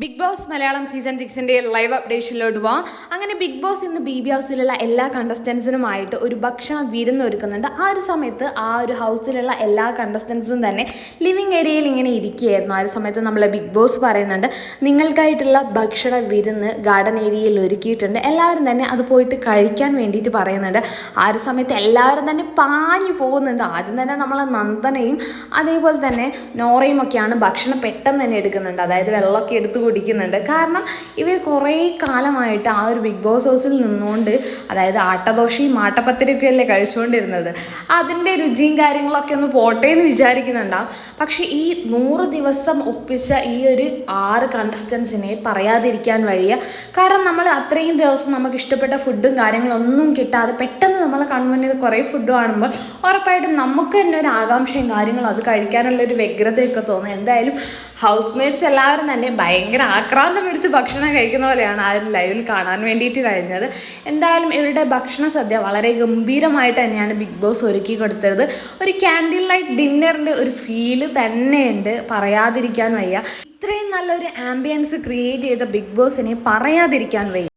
Big Boss Malayalam season സിക്സിന്റെ live അപ്ഡേഷനിലോട്ട് പോവാം അങ്ങനെ ബിഗ് ബോസ് ഇന്ന് ബി ബി ഹൗസിലുള്ള എല്ലാ കണ്ടസ്റ്റൻസിനുമായിട്ട് ഒരു ഭക്ഷണ വിരുന്ന് ഒരുക്കുന്നുണ്ട് ആ ഒരു സമയത്ത് ആ ഒരു ഹൗസിലുള്ള എല്ലാ കണ്ടസ്റ്റൻസും തന്നെ ലിവിങ് ഏരിയയിൽ ഇങ്ങനെ ഇരിക്കുകയായിരുന്നു. ആ ഒരു സമയത്ത് നമ്മൾ ബിഗ് ബോസ് പറയുന്നുണ്ട് നിങ്ങൾക്കായിട്ടുള്ള ഭക്ഷണ വിരുന്ന് ഗാർഡൻ ഏരിയയിൽ ഒരുക്കിയിട്ടുണ്ട്. എല്ലാവരും തന്നെ അത് പോയിട്ട് കഴിക്കാൻ വേണ്ടിയിട്ട് പറയുന്നുണ്ട്. ആ ഒരു സമയത്ത് എല്ലാവരും തന്നെ പാഞ്ഞു പോകുന്നുണ്ട്. ആദ്യം തന്നെ നമ്മൾ നന്ദനയും അതേപോലെ തന്നെ നോറയും ഒക്കെയാണ് ഭക്ഷണം പെട്ടെന്ന് തന്നെ എടുക്കുന്നുണ്ട്. അതായത് വെള്ളമൊക്കെ എടുത്ത് കുടിക്കുന്നുണ്ട്. കാരണം ഇവർ കുറേ കാലമായിട്ട് ആ ഒരു ബിഗ് ബോസ് ഹൗസിൽ നിന്നുകൊണ്ട് അതായത് ആട്ടദോശയും ആട്ടപ്പത്തിരിയൊക്കെ അല്ലേ കഴിച്ചുകൊണ്ടിരുന്നത് അതിന്റെ രുചിയും കാര്യങ്ങളൊക്കെ ഒന്ന് പോട്ടെ എന്ന് വിചാരിക്കുന്നുണ്ടാവും. പക്ഷേ ഈ നൂറ് ദിവസം ഒപ്പിച്ച ഈ ഒരു ആറ് കണ്ടസ്റ്റൻസിനെ പറയാതിരിക്കാൻ വഴിയ കാരണം നമ്മൾ അത്രയും ദിവസം നമുക്ക് ഇഷ്ടപ്പെട്ട ഫുഡും കാര്യങ്ങളൊന്നും കിട്ടാതെ പെട്ടെന്ന് നമ്മൾ കൺമുന്നിൽ കുറേ ഫുഡ് കാണുമ്പോൾ ഉറപ്പായിട്ടും നമുക്ക് തന്നെ ഒരു ആകാംക്ഷയും കാര്യങ്ങളും അത് കഴിക്കാനുള്ള ഒരു വ്യഗ്രതയൊക്കെ തോന്നും. എന്തായാലും ഹൗസ് മേറ്റ്സ് എല്ലാവരും തന്നെ ഭയങ്കര ആക്രാന്തം പിടിച്ച് ഭക്ഷണം കഴിക്കുന്ന പോലെയാണ് ആ ഒരു ലൈവിൽ കാണാൻ വേണ്ടിയിട്ട് കഴിഞ്ഞത്. എന്തായാലും ഇവരുടെ ഭക്ഷണ സദ്യ വളരെ ഗംഭീരമായിട്ട് തന്നെയാണ് ബിഗ് ബോസ് ഒരുക്കി കൊടുത്തത്. ഒരു ക്യാൻഡിൽ ലൈറ്റ് ഡിന്നറിന്റെ ഒരു ഫീൽ തന്നെയുണ്ട്. പറയാതിരിക്കാൻ വയ്യ. ഇത്രയും നല്ലൊരു ആംബിയൻസ് ക്രിയേറ്റ് ചെയ്ത ബിഗ് ബോസിനെ പറയാതിരിക്കാൻ വയ്യ.